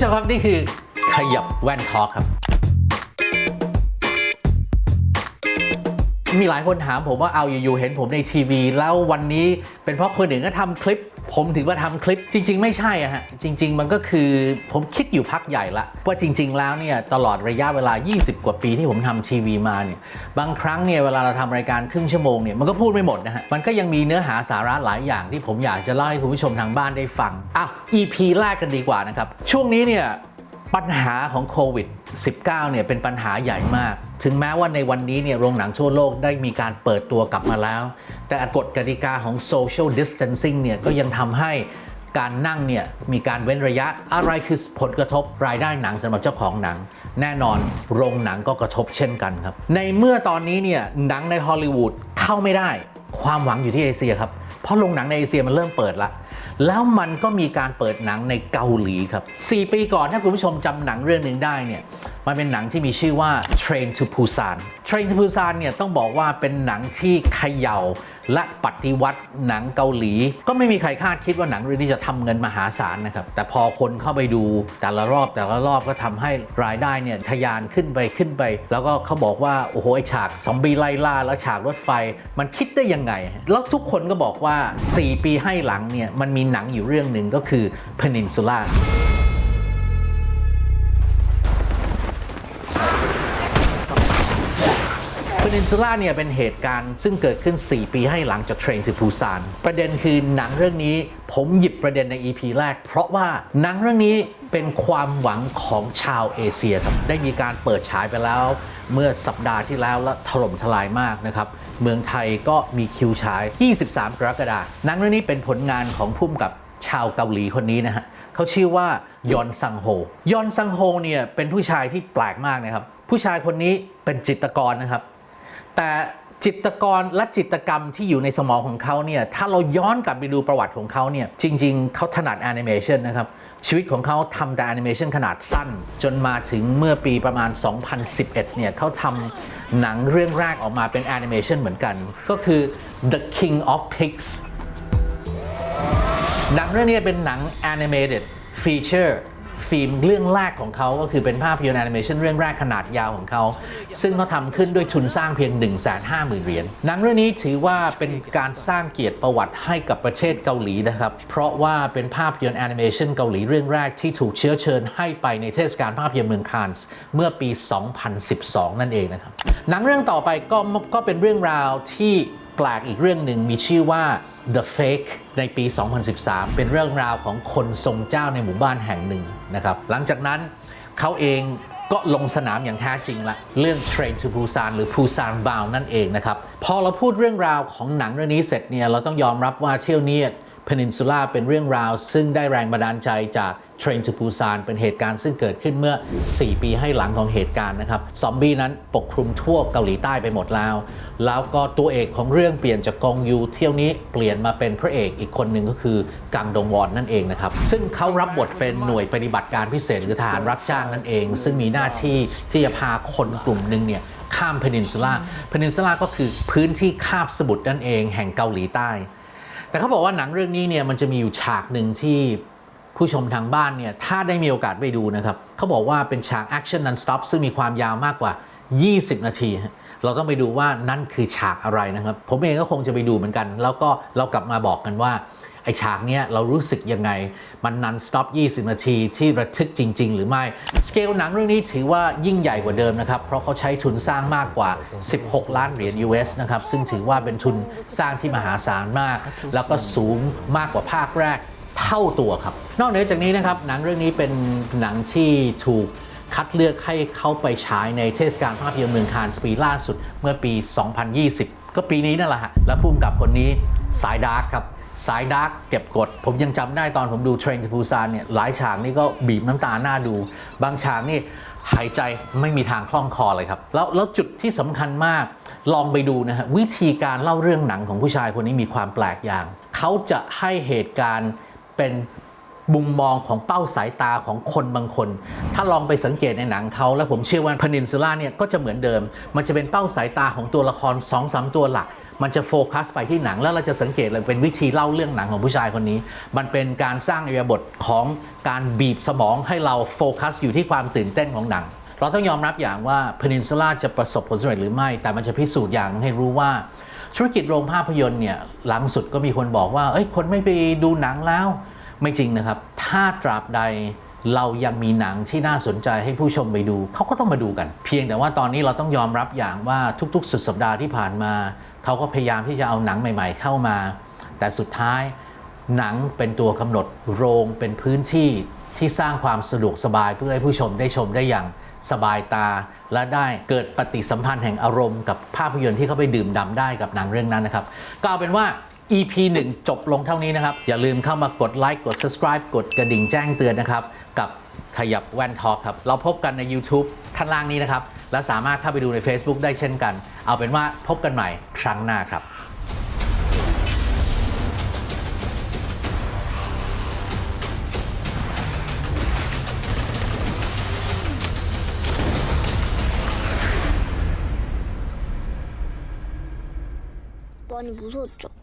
ผู้ชมครับนี่คือขยับแว่นทอล์คครับ มีหลายคนถามผมว่าเอาอยู่ๆเห็นผมในทีวี แล้ววันนี้เป็นเพราะคนหนึ่งก็ทำคลิป ผมถึงมาทำคลิปจริง ๆ ไม่ใช่อะฮะ จริง ๆ มันก็คือผมคิดอยู่พักใหญ่ละ ว่าจริง ๆ แล้วเนี่ยตลอดระยะเวลา 20 กว่าปีที่ผมทำทีวีมาเนี่ยบางครั้งเนี่ยเวลาเราทำรายการครึ่งชั่วโมงเนี่ยมันก็พูดไม่หมดนะฮะ มันก็ยังมีเนื้อหาสาระหลายอย่างที่ผมอยากจะเล่าให้คุณผู้ชมทางบ้านได้ฟังอะ EP แรกกันดีกว่านะครับช่วงนี้เนี่ย ปัญหาของโควิด -19 เนี่ยเป็นปัญหาใหญ่มาก ถึงแม้ว่าในวันนี้เนี่ยโรงหนังทั่วโลกได้มีการเปิดตัวกลับมาแล้ว แต่กฎกติกาของ social distancing เนี่ยก็ยังทำให้การนั่งเนี่ยมีการเว้นระยะอะไรคือผลกระทบรายได้หนังสำหรับเจ้าของหนัง แน่นอนโรงหนังก็กระทบเช่นกันครับ ในเมื่อตอนนี้เนี่ยหนังในฮอลลีวูดเข้าไม่ได้ ความหวังอยู่ที่เอเชียครับเพราะโรงหนังในเอเชียมันเริ่มเปิดละ แล้วมันก็มีการเปิดหนังในเกาหลีครับ 4 ปีก่อนถ้าคุณผู้ชมจำหนังเรื่องหนึ่งได้เนี่ยมันเป็นหนังที่มีชื่อว่า Train to Busan Train to Busan เนี่ยต้องบอกว่าเป็นหนังที่เขย่าและปฏิวัติหนังเกาหลี ก็ไม่มีใครคาดคิดว่าหนังเรื่องนี้จะทำเงินมหาศาลนะครับ แต่พอคนเข้าไปดูแต่ละรอบแต่ละรอบก็ทำให้รายได้เนี่ยทะยานขึ้นไปขึ้นไป แล้วก็เขาบอกว่า โอ้โหไอฉากซอมบี้ไล่ล่าแล้วฉากรถไฟมันคิดได้ยังไง แล้วทุกคนก็บอกว่า 4 ปีให้หลังเนี่ยมันมีหนังอยู่เรื่องหนึ่งก็คือ Peninsula นินซูล่าเนี่ยเป็นเหตุการณ์ซึ่งเกิดขึ้น 4 ปีให้หลังจากเทรนทูปูซาน ประเด็นคือหนังเรื่องนี้ผมหยิบประเด็นใน EP แรก เพราะว่าหนังเรื่องนี้เป็นความหวังของชาวเอเชียครับ ได้มีการเปิดฉายไปแล้ว เมื่อสัปดาห์ที่แล้วและถล่มทลายมากนะครับ เมืองไทยก็มีคิวฉาย 23 กรกฎาคมหนังเรื่องนี้เป็นผลงานของพุ่มกับชาวเกาหลีคนนี้นะฮะเขาชื่อว่ายอนซังโฮ ยอนซังโฮเนี่ยเป็นผู้ชายที่แปลกมากนะครับผู้ชายคนนี้เป็นจิตกรนะครับ แต่จิตกรและจิตกรรมที่อยู่ในสมองของเขาเนี่ยถ้าเราย้อนกลับไปดูประวัติของเขาเนี่ยจริง ๆเขาถนัดแอนิเมชันนะครับชีวิตของเขาทำแต่แอนิเมชันขนาดสั้น จนมาถึงเมื่อปีประมาณ 2011 เนี่ยเขาทำหนังเรื่องแรกออกมาเป็นแอนิเมชันเหมือนกัน ก็คือ The King of Pigs หนังเรื่องนี้เป็นหนัง animated feature ฟิล์มเรื่องแรกของเขาก็คือเป็นภาพยนตร์แอนิเมชันเรื่องแรกขนาดยาวของเขา ซึ่งเขาทำขึ้นด้วยทุนสร้างเพียง 1 5 0 0 0 0 เหรียญหนังเรื่องนี้ถือว่าเป็นการสร้างเกียรติประวัติให้กับประเทศเกาหลีนะครับ เพราะว่าเป็นภาพยนตร์แอนิเมชันเกาหลีเรื่องแรกที่ถูกเชื้อเชิญให้ไปในเทศกาลภาพยนตร์เมืองคานส์เมื่อปี 2012 นั่นเองนะครับหนังเรื่องต่อไปก็ก็เป็นเรื่องราวที่ ปลกอีกเรื่องหนึ่งมีชื่อว่า The Fake ในปี 2013 เป็นเรื่องราวของคนทรงเจ้าในหมู่บ้านแห่งหนึ่งนะครับ หลังจากนั้นเขาเองก็ลงสนามอย่างแท้จริงละ เรื่อง Train to Busan หรือ Busan Bound นั่นเองนะครับ พอเราพูดเรื่องราวของหนังเรื่องนี้เสร็จเนี่ย เราต้องยอมรับว่าเที่ยวนี้ Peninsula เป็นเรื่องราว ซึ่งได้แรงบันดาลใจจาก Train to Busan เป็นเหตุการณ์ซึ่งเกิดขึ้นเมื่อ 4 ปีให้หลังของเหตุการณ์นะครับ ซอมบี้นั้นปกคลุมทั่วเกาหลีใต้ไปหมดแล้ว แล้วก็ตัวเอกของเรื่องเปลี่ยนจากกองยูเที่ยวนี้เปลี่ยนมาเป็นพระเอกอีกคนหนึ่งก็คือกังดงวอนนั่นเองนะครับ ซึ่งเขารับบทเป็นหน่วยปฏิบัติการพิเศษหรือทหารรับจ้างนั่นเอง ซึ่งมีหน้าที่ที่จะพาคนกลุ่มหนึ่งเนี่ยข้ามเพนินซูล่าเพนินซูล่าก็คือพื้นที่คาบสมุทรนั่นเองแห่งเกาหลีใต้ แต่เขาบอกว่าหนังเรื่องนี้เนี่ยมันจะมีอยู่ฉากหนึ่งที่ผู้ชมทางบ้านเนี่ยถ้าได้มีโอกาสไปดูนะครับเขาบอกว่าเป็นฉากแอคชั่นนันสต็อปซึ่งมีความยาวมากกว่า 20 นาทีเราต้องไปดูว่านั่นคือฉากอะไรนะครับ ผมเองก็คงจะไปดูเหมือนกัน แล้วก็เรากลับมาบอกกันว่า ไอฉากเนี้ยเรารู้สึกยังไง มันนันสต็อป 20 นาทีที่ระทึกจริง ๆ หรือไม่ สเกลหนังเรื่องนี้ถือว่ายิ่งใหญ่กว่าเดิมนะครับ เพราะเขาใช้ทุนสร้างมากกว่า 16 ล้านเหรียญ US นะครับ ซึ่งถือว่าเป็นทุนสร้างที่มหาศาลมาก แล้วก็สูงมากกว่าภาคแรกเท่าตัวครับ นอกเหนือจากนี้นะครับหนังเรื่องนี้เป็นหนังที่ถูกคัดเลือกให้เข้าไปฉายในเทศกาลภาพยนตร์เมืองคานส์ปีล่าสุดเมื่อปี 2020 ก็ปีนี้นั่นแหละฮะและพุ่มกับคนนี้สายดาร์กครับ สายดาร์กเก็บกด ผมยังจำได้ตอนผมดูเทรนทูปูซานเนี่ยหลายฉากนี่ก็บีบน้ำตาหน้าดู บางฉากนี่หายใจไม่มีทางคล่องคอเลยครับ แล้วแล้วจุดที่สำคัญมากลองไปดูนะฮะวิธีการเล่าเรื่องหนังของผู้ชายคนนี้มีความแปลกอย่าง เขาจะให้เหตุการณ์เป็นมุมมองของเป้าสายตาของคนบางคน ถ้าลองไปสังเกตในหนังเขา แล้วผมเชื่อว่าพนินซูล่าเนี่ยก็จะเหมือนเดิม มันจะเป็นเป้าสายตาของตัวละคร2อสตัวหลัก มันจะโฟกัสไปที่หนังแล้วเราจะสังเกตเลยเป็นวิธีเล่าเรื่องหนังของผู้ชายคนนี้ มันเป็นการสร้างอิริยาบถของการบีบสมองให้เราโฟกัสอยู่ที่ความตื่นเต้นของหนัง เราต้องยอมรับอย่างว่า Peninsula จะประสบผลสำเร็จหรือไม่ แต่มันจะพิสูจน์อย่างหนึงให้รู้ว่า ธุรกิจโรงภาพยนตร์เนี่ยหลังสุดก็มีคนบอกว่าเอ้ยคนไม่ไปดูหนังแล้ว ไม่จริงนะครับ ถ้าตราบใดเรายังมีหนังที่น่าสนใจให้ผู้ชมไปดู เขาก็ต้องมาดูกัน เพียงแต่ว่าตอนนี้เราต้องยอมรับอย่างว่าทุกๆ สุดสัปดาห์ที่ผ่านมา เขาก็พยายามที่จะเอาหนังใหม่ ๆ เข้ามา แต่สุดท้ายหนังเป็นตัวกำหนดโรงเป็นพื้นที่ที่สร้างความสะดวกสบายเพื่อให้ผู้ชมได้ชมได้อย่างสบายตา และได้เกิดปฏิสัมพันธ์แห่งอารมณ์กับภาพยนตร์ที่เขาไปดื่มด่ำได้กับหนังเรื่องนั้นนะครับก็เอาเป็นว่า EP 1 จบลงเท่านี้นะครับ อย่าลืมเข้ามากดไลค์กด subscribe กดกระดิ่งแจ้งเตือนนะครับ กับ ขยับแว่นทอ k ครับ เราพบกันใน YouTube ข้างล่างนี้นะครับ และสามารถเข้าไปดูใน Facebook ได้เช่นกัน เอาเป็นว่าพบกันใหม่ครั้งหน้าครับ 많이 무서웠죠?